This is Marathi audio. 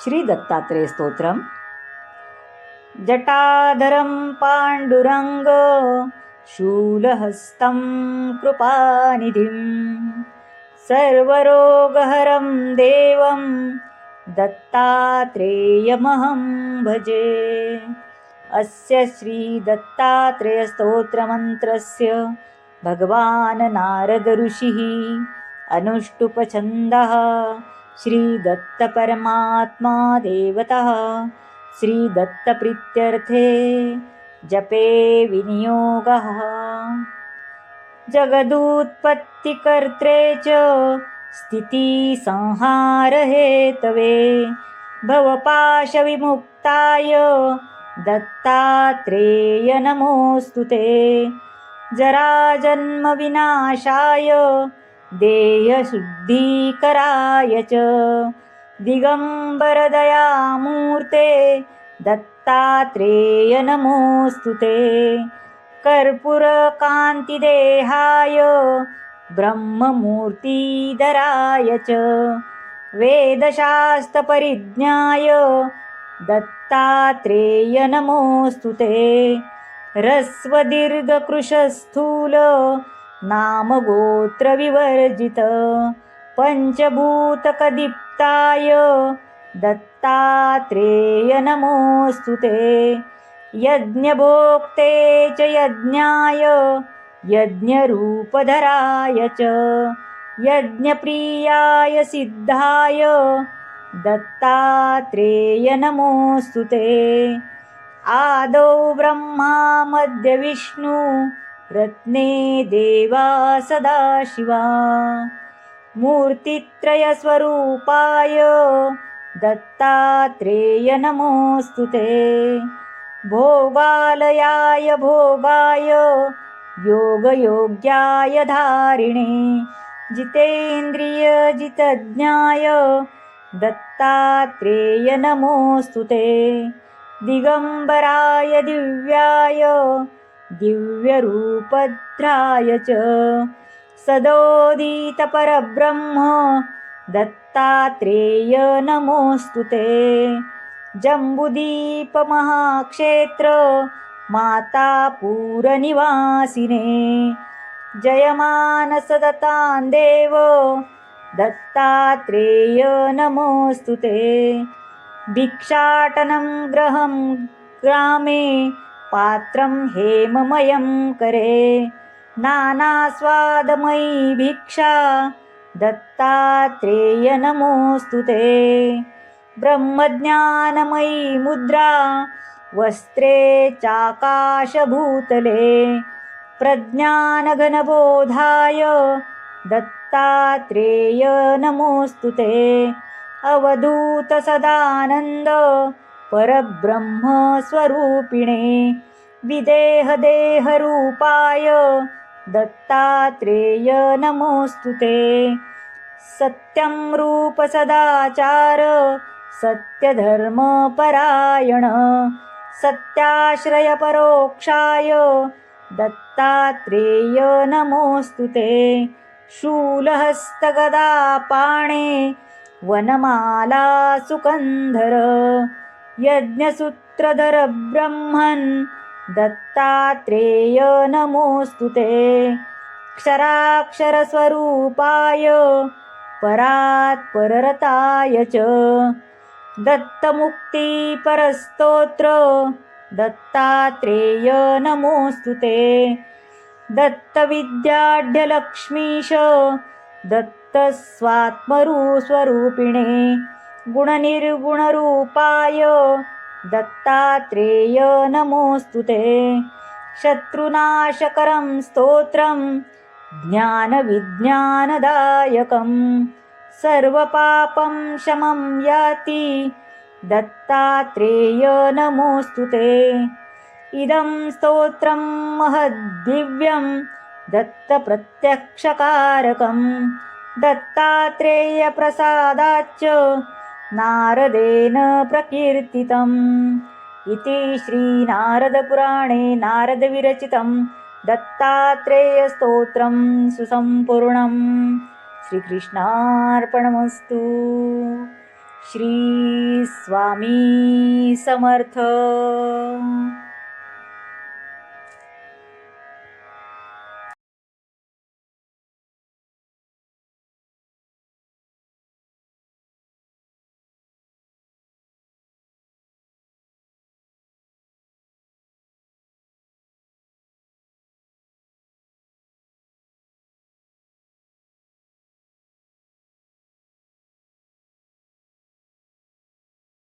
श्री दत्तात्रेय स्तोत्रम जटाधरं पाण्डुरङ्ग शूलहस्तं कृपानिधिं। सर्वरोगहरं देवं दत्तात्रेयमहं भजे। अस्य श्रीदत्तात्रेयस्तोत्रमन्त्रस्य भगवान् नारदऋषिः अनुष्टुपछन्दः श्रीदत्तपरमात्मा देवतः श्रीदत्तप्रीत्यर्थे जपे विनियोगः। जगदुत्पत्तिकर्त्रे च स्थितिसंहारहेतवे भवपाशविमुक्ताय दत्तात्रेय नमोऽस्तु ते। जराजन्मविनाशाय देयशुद्धीकराय च दिगम्बरदयामूर्ते दत्तात्रेय नमोऽस्तु ते। कर्पूरकान्तिदेहाय ब्रह्ममूर्तिधराय च। वेदशास्त्रपरिज्ञाय दत्तात्रेय नमोऽस्तु ते। ह्रस्वदीर्घकृशस्थूल नामगोत्रविवर्जित। पञ्चभूतकदीप्ताय दत्तात्रेय नमोऽस्तु ते। यज्ञभोक्ते च यज्ञाय। यज्ञरूपधराय च। यज्ञप्रियाय सिद्धाय। दत्तात्रेय नमोऽस्तु ते। आदौ ब्रह्मा मध्यविष्णु रत्ने देवा सदाशिवा। मूर्तित्रयस्वरूपाय दत्तात्रेय नमोऽस्तु ते। भोगालयाय भोगाय योगयोग्याय धारिणे। जितेन्द्रियजितज्ञाय दत्तात्रेय नमोऽस्तु ते। दिगम्बराय दिव्याय दिव्यरूपद्राय च सदोदितपरब्रह्म दत्तात्रेय नमोऽस्तु ते। जम्बुदीपमहाक्षेत्र मातापूरनिवासिने। जयमानसदतान् देव दत्तात्रेय नमोऽस्तु ते। भिक्षाटनं गृहं ग्रामे पात्रं हेममयं करे। नानास्वादमयी भिक्षा दत्तात्रेय नमोऽस्तु ते। ब्रह्मज्ञानमयी मुद्रा वस्त्रे चाकाशभूतले। प्रज्ञानघनबोधाय दत्तात्रेय नमोऽस्तु ते अवधूतसदानन्द परब्रह्मस्वरूपिणे विदेहदेहरूपाय दत्तात्रेय नमोऽस्तु ते। सत्यं रूपसदाचार सत्यधर्मपरायण सत्याश्रयपरोक्षाय दत्तात्रेय नमोऽस्तु ते। शूलहस्तगदापाणे वनमाला सुकन्धर यज्ञसूत्रधर ब्रह्मन् दत्तात्रेय नमोऽस्तु ते। क्षराक्षरस्वरूपाय परात्पररताय च। दत्तमुक्तिपरस्तोत्र दत्तात्रेय नमोऽस्तु ते। दत्तविद्याढ्यलक्ष्मीश दत्तस्वात्मरूस्वरूपिणे। गुणनिर्गुणरूपाय दत्तात्रेय नमोऽस्तु ते। शत्रुनाशकरं स्तोत्रं ज्ञानविज्ञानदायकं सर्वपापं शमं याति दत्तात्रेय नमोऽस्तु ते। इदं स्तोत्रं महद्दिव्यं दत्तप्रत्यक्षकारकं दत्तात्रेयप्रसादाच्च नारदेन प्रकीर्तितम्। इति श्रीनारदपुराणे नारदविरचितं दत्तात्रेयस्तोत्रं सुसम्पूर्णं श्रीकृष्णार्पणमस्तु। श्री स्वामी समर्थ